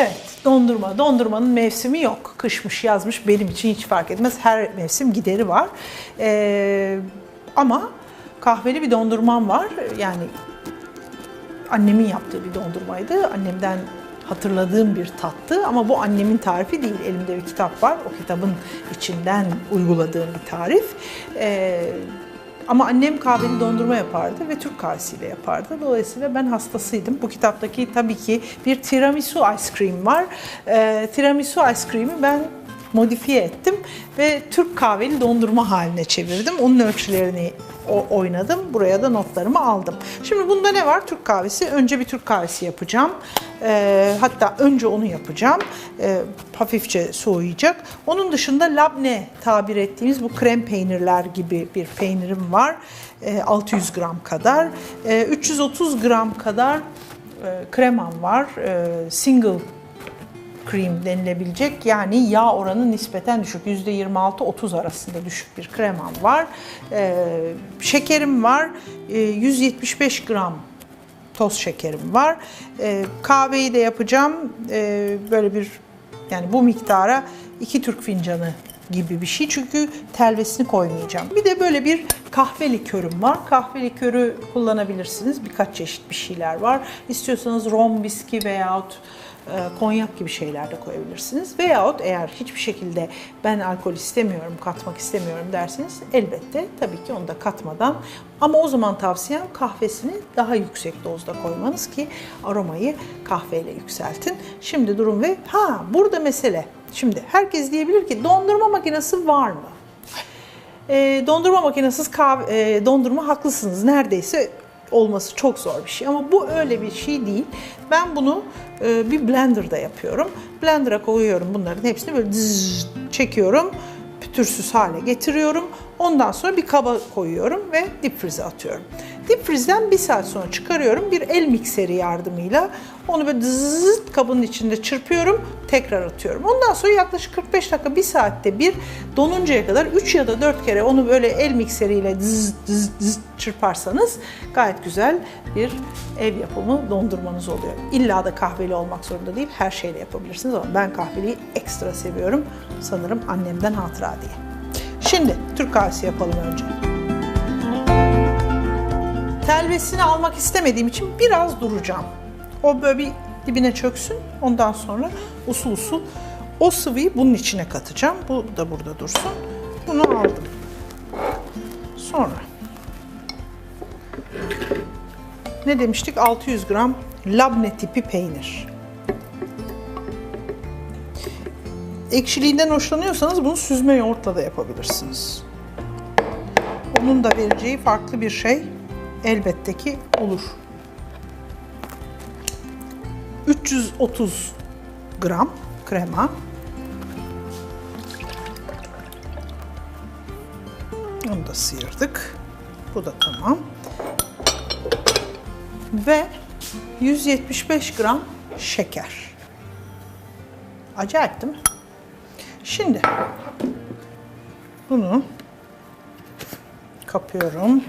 Evet, dondurma. Dondurmanın mevsimi yok. Kışmış, yazmış benim için hiç fark etmez. Her mevsim gideri var. Ee, ama kahveli bir dondurmam var. Yani annemin yaptığı bir dondurmaydı. Annemden hatırladığım bir tattı ama bu annemin tarifi değil. Elimde bir kitap var. O kitabın içinden uyguladığım bir tarif. Ee, ama annem kahveli dondurma yapardı ve Türk kahvesiyle yapardı. Dolayısıyla ben hastasıydım. Bu kitaptaki tabii ki bir tiramisu ice cream var. Ee, tiramisu ice cream'i ben modifiye ettim ve Türk kahveli dondurma haline çevirdim. Onun ölçülerini oynadım. Buraya da notlarımı aldım. Şimdi bunda ne var? Türk kahvesi. Önce bir Türk kahvesi yapacağım. Ee, hatta önce onu yapacağım. Ee, hafifçe soğuyacak. Onun dışında labne tabir ettiğimiz bu krem peynirler gibi bir peynirim var. Ee, 600 gram kadar. Ee, 330 gram kadar e, kremam var. Single cream denilebilecek yani yağ oranı nispeten düşük %26-30 arasında düşük bir kremam var. Ee, şekerim var Ee, 175 gram toz şekerim var. Ee, kahveyi de yapacağım Ee, böyle bir yani bu miktara iki Türk fincanı gibi bir şey çünkü telvesini koymayacağım. Bir de böyle bir kahve likörüm var. Kahve likörü kullanabilirsiniz. Birkaç çeşit bir şeyler var. İstiyorsanız rom, viski veyahut konyak gibi şeyler de koyabilirsiniz. Veyahut eğer hiçbir şekilde ben alkol istemiyorum, katmak istemiyorum derseniz elbette tabii ki onu da katmadan ama o zaman tavsiyem kahvesini daha yüksek dozda koymanız ki aromayı kahveyle yükseltin. Şimdi durum ve ha burada mesele. Şimdi herkes diyebilir ki dondurma makinesi var mı? E, dondurma makinesiz kahve, e, dondurma haklısınız. Neredeyse olması çok zor bir şey ama bu öyle bir şey değil. Ben bunu e, bir blenderda yapıyorum. Blender'a koyuyorum bunların hepsini böyle zzz çekiyorum. Pütürsüz hale getiriyorum. Ondan sonra bir kaba koyuyorum ve dip frize atıyorum. Dip frizden bir saat sonra çıkarıyorum. Bir el mikseri yardımıyla onu böyle zzz kabın içinde çırpıyorum. Tekrar atıyorum. Ondan sonra yaklaşık 45 dakika, bir saatte bir donuncaya kadar 3 ya da 4 kere onu böyle el mikseriyle zzz zzz zzz çırparsanız gayet güzel bir ev yapımı dondurmanız oluyor. İlla da kahveli olmak zorunda değil. Her şeyle yapabilirsiniz ama ben kahveliyi ekstra seviyorum. Sanırım annemden hatıra diye. Şimdi Türk kahvesi yapalım önce. Telvesini almak istemediğim için biraz duracağım. O böyle bir dibine çöksün. Ondan sonra usul usul o sıvıyı bunun içine katacağım. Bu da burada dursun. Bunu aldım. Sonra ne demiştik? 600 gram labne tipi peynir. Ekşiliğinden hoşlanıyorsanız bunu süzme yoğurtla da yapabilirsiniz. Onun da vereceği farklı bir şey elbette ki olur. 330 gram krema. Onu da sıyırdık. Bu da tamam. Ve 175 gram şeker. Acayip değil mi? Şimdi bunu kapıyorum.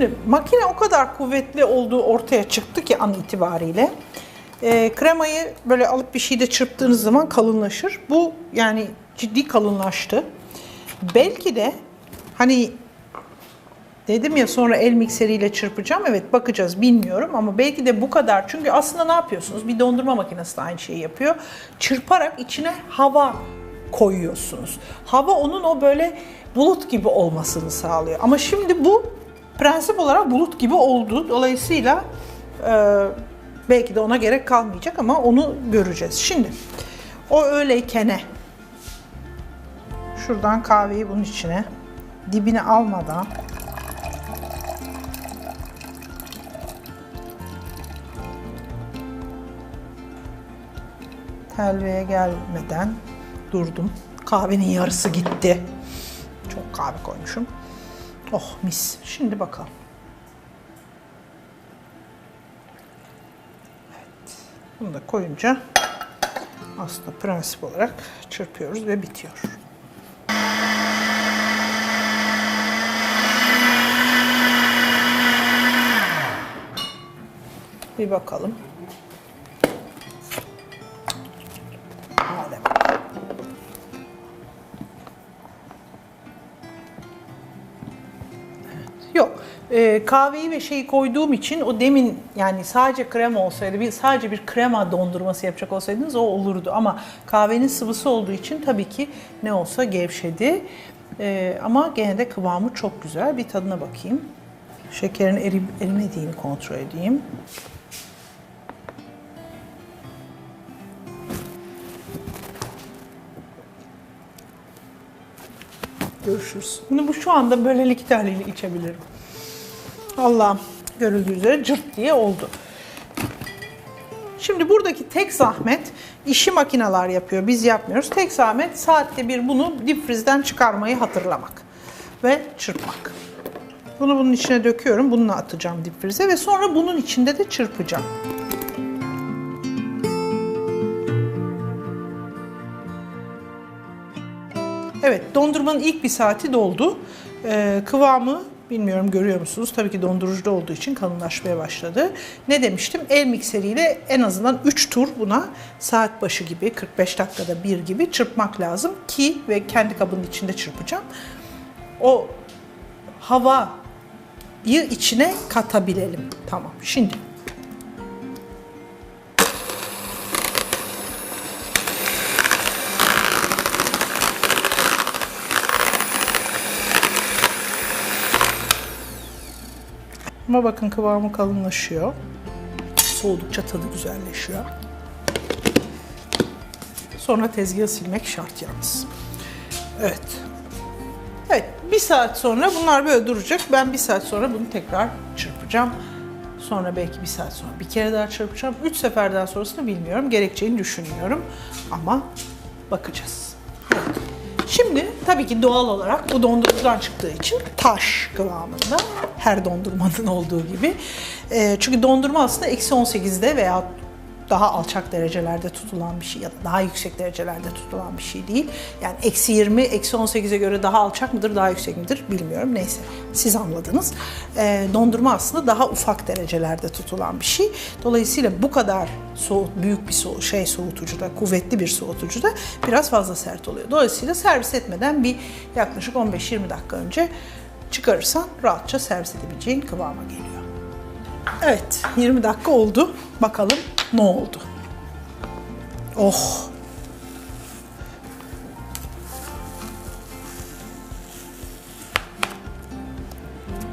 Şimdi makine o kadar kuvvetli olduğu ortaya çıktı ki an itibariyle. E, kremayı böyle alıp bir şeyde çırptığınız zaman kalınlaşır. Bu yani ciddi kalınlaştı. Belki de hani dedim ya sonra el mikseriyle çırpacağım. Evet bakacağız bilmiyorum ama belki de bu kadar. Çünkü aslında ne yapıyorsunuz? Bir dondurma makinesi de aynı şeyi yapıyor. Çırparak içine hava koyuyorsunuz. Hava onun o böyle bulut gibi olmasını sağlıyor. Ama şimdi bu prensip olarak bulut gibi oldu. Dolayısıyla e, belki de ona gerek kalmayacak ama onu göreceğiz. Şimdi o öyleyken şuradan kahveyi bunun içine dibine almadan telveye gelmeden durdum. Kahvenin yarısı gitti. Çok kahve koymuşum. Oh mis. Şimdi bakalım. Evet. Bunu da koyunca aslında prensip olarak çırpıyoruz ve bitiyor. Bir bakalım. Ee, kahveyi ve şeyi koyduğum için o demin yani sadece krema olsaydı, bir sadece bir krema dondurması yapacak olsaydınız o olurdu. Ama kahvenin sıvısı olduğu için tabii ki ne olsa gevşedi. Ee, ama gene de kıvamı çok güzel. Bir tadına bakayım. Şekerin erip erimediğini kontrol edeyim. Görüşürüz. Bunu bu şu anda böylelik terliğini içebilirim. Allah'ım görüldüğü üzere cırt diye oldu. Şimdi buradaki tek zahmet işi makineler yapıyor. Biz yapmıyoruz. Tek zahmet saatte bir bunu dipfrizden çıkarmayı hatırlamak ve çırpmak. Bunu bunun içine döküyorum. Bununla atacağım dipfrize ve sonra bunun içinde de çırpacağım. Evet, dondurmanın ilk bir saati doldu. Ee, kıvamı bilmiyorum görüyor musunuz? Tabii ki dondurucuda olduğu için kalınlaşmaya başladı. Ne demiştim? El mikseriyle en azından 3 tur buna saat başı gibi 45 dakikada bir gibi çırpmak lazım ki ve kendi kabının içinde çırpacağım. O havayı içine katabilelim. Tamam. Şimdi Ama bakın kıvamı kalınlaşıyor. Soğudukça tadı güzelleşiyor. Sonra tezgahı silmek şart yalnız. Evet. Evet, bir saat sonra bunlar böyle duracak. Ben bir saat sonra bunu tekrar çırpacağım. Sonra belki bir saat sonra bir kere daha çırpacağım. Üç seferden sonrasını bilmiyorum. Gerekeceğini düşünmüyorum. Ama bakacağız. Evet. Şimdi tabii ki doğal olarak bu dondurucudan çıktığı için taş kıvamında her dondurmanın olduğu gibi. Ee, çünkü dondurma aslında eksi 18'de veya daha alçak derecelerde tutulan bir şey ya da daha yüksek derecelerde tutulan bir şey değil. Yani eksi 20, eksi 18'e göre daha alçak mıdır, daha yüksek midir bilmiyorum. Neyse siz anladınız. Ee, dondurma aslında daha ufak derecelerde tutulan bir şey. Dolayısıyla bu kadar soğut, büyük bir soğut, şey soğutucuda, kuvvetli bir soğutucuda biraz fazla sert oluyor. Dolayısıyla servis etmeden bir yaklaşık 15-20 dakika önce çıkarırsan rahatça servis edebileceğin kıvama geliyor. Evet, 20 dakika oldu. Bakalım ne oldu? Oh!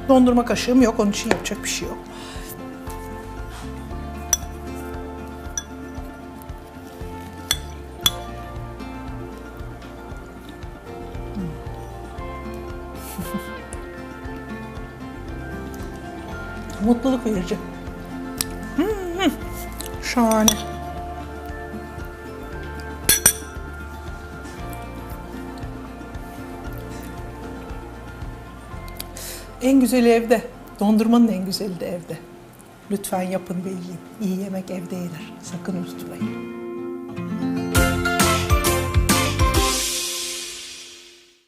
Dondurma kaşığım yok, onun için yapacak bir şey yok. Mutluluk verici. Şahane. En güzeli evde. Dondurmanın en güzeli de evde. Lütfen yapın ve yiyin. İyi yemek evde yenir. Sakın unutmayın.